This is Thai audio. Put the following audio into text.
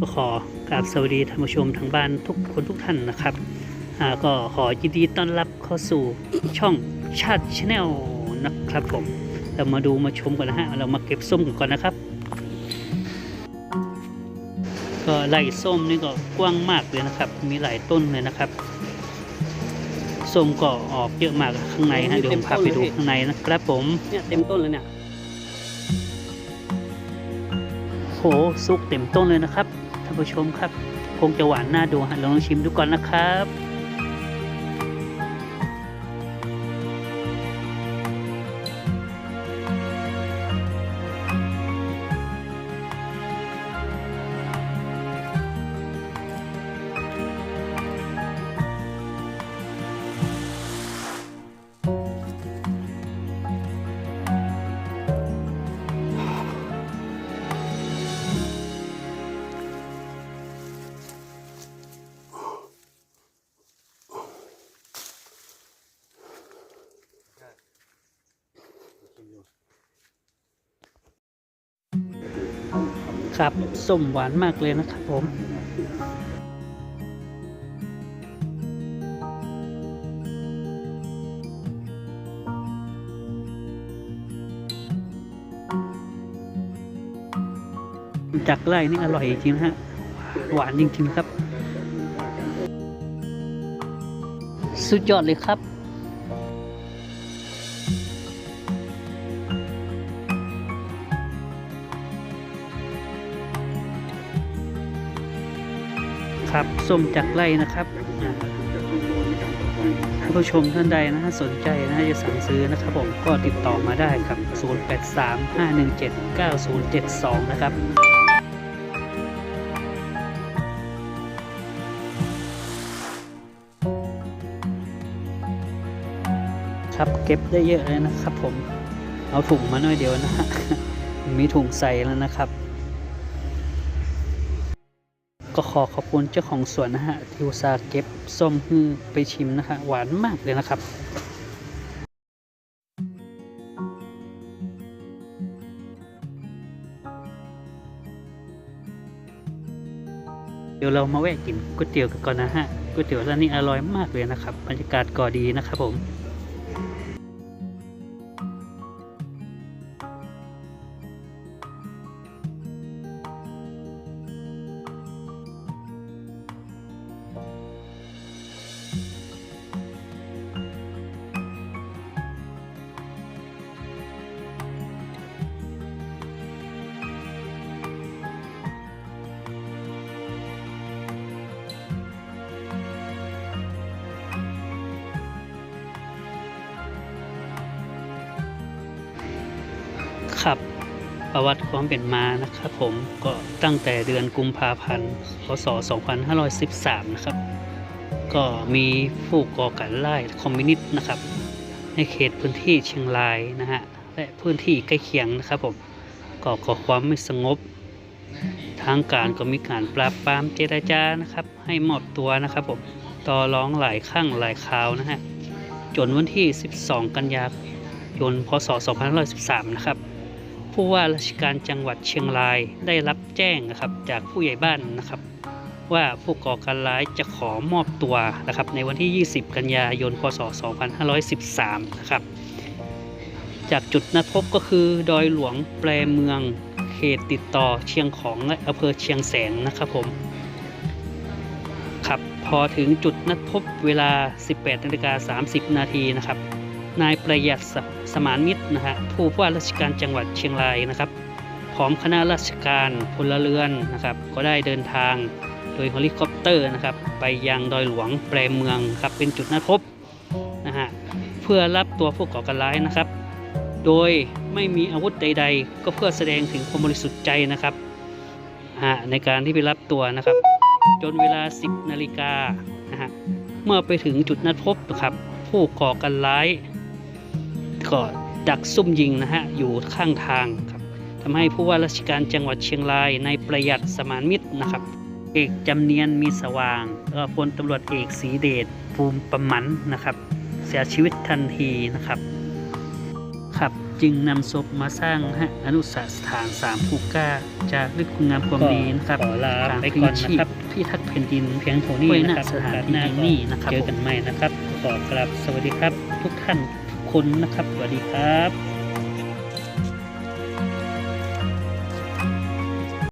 ก็ขอกราบสวัสดีท่านผู้ชมทางบ้านทุกคนทุกท่านนะครับก็ขอยินดีต้อนรับเข้าสู่ช่องชาติชาแนลนะครับผม เรามาดูมาชมกันนะฮะ เรามาเก็บส้มกันก่อนนะครับ ก็ไร่ส้มนี่ก็กว้างมากเลยนะครับ มีหลายต้นเลยนะครับ ส้มก็ออกเยอะมากข้างในฮะเดี๋ยวผมพาไปดูข้างในนะครับผมเนี่ยเต็มต้นเลยเนี่ยโหซุกเต็มต้นเลยนะครับท่านผู้ชมครับ คงจะหวานน่าดูฮะลองชิมดูก่อนนะครับ ครับส้มหวานมากเลยนะครับผมจากไร่นี่อร่อยจริงฮะ หวานจริงๆครับ สุดยอดเลยครับ ครับส้มจากไร่นะครับท่านผู้ชมท่านใดนะฮะสนใจนะฮะจะสั่งซื้อนะครับผมก็ติดต่อมาได้ครับ 0835179072 นะครับครับเก็บได้เยอะเลยนะครับผมเอาถุงมาหน่อยเดียวนะฮะมีถุงใส่แล้วนะครับ ก็ขอขอบคุณเจ้าของสวนนะฮะที่อุตส่าห์เก็บส้มฮือไปชิมนะฮะหวานมากเลยนะครับเดี๋ยวเรามาแวะกินก๋วยเตี๋ยวกันก่อนนะฮะก๋วยเตี๋ยวร้านนี้อร่อยมากเลยนะครับบรรยากาศก็ดีนะครับผม ครับประวัติความเป็นมานะครับผมก็ตั้งแต่เดือนกุมภาพันธ์พศ 2513 นะครับ ก็มีผู้ก่อการร้ายคอมมิวนิสต์นะครับ ในเขตพื้นที่เชียงรายนะฮะและพื้นที่ใกล้เคียงนะครับผมก็ก่อความไม่สงบ ทางการก็มีการปราบปรามเจรจานะครับ ให้มอบตัวนะครับผมต่อร้องหลายครั้งหลายคราวนะฮะจนวันที่ 12 กันยายนพศ 2513 นะครับ ผู้ว่าราชการจังหวัดเชียงรายได้รับแจ้งนะครับจากผู้ใหญ่บ้านนะครับ ว่าผู้ก่อการร้ายจะขอมอบตัวนะครับในวันที่ 20 กันยายน พศ 2513 นะครับ จากจุดนัดพบก็คือดอยหลวงแปรเมืองเขตติดต่อเชียงของและอำเภอเชียงแสนนะครับผมครับพอถึงจุดนัดพบเวลา 18นาฬิกา30 นาทีนะครับ นายประหยัดสสมานมิตรนะฮะผู้ว่าราชการจังหวัดเชียงรายนะครับพร้อมคณะราชการพลเรือนนะครับ ก็ได้เดินทางโดยเฮลิคอปเตอร์นะครับ ไปยังดอยหลวงแปรเมืองครับเป็นจุดนัดพบนะฮะเพื่อรับตัวผู้ก่อการร้ายนะครับ โดยไม่มีอาวุธใด ๆ ก็เพื่อแสดงถึงความบริสุทธิ์ใจนะครับฮะในการที่ไปรับตัวนะครับ จนเวลา 10นาฬิกานะฮะเมื่อไปถึงจุดนัดพบนะครับผู้ก่อการร้าย ก็ดักซุ่มยิงนะฮะอยู่ข้างทางครับทำให้ผู้ว่าราชการจังหวัดเชียงรายในประหยัดสมานมิตรนะครับ เอกจำเนียนมีสว่างแล้วก็พลตำรวจเอกศรีเดชภูมิประมันนะครับ เสียชีวิตทันทีนะครับครับจึงนำศพมาสร้างฮะอนุสาสถานสามภูก้าจะลึกคุณงามความดีนะครับขอลาทางไปพลีก่อนชีนะคพรับที่ทักแผ่นดินเพียงเท่านี้ไว้ณนะครับสถานโอกสที่หแห่งนี้นะครับเจอกันใหม่นะครับขอกราบสวัสดีครับทุกท่านทุก คนนะครับ สวัสดีครับ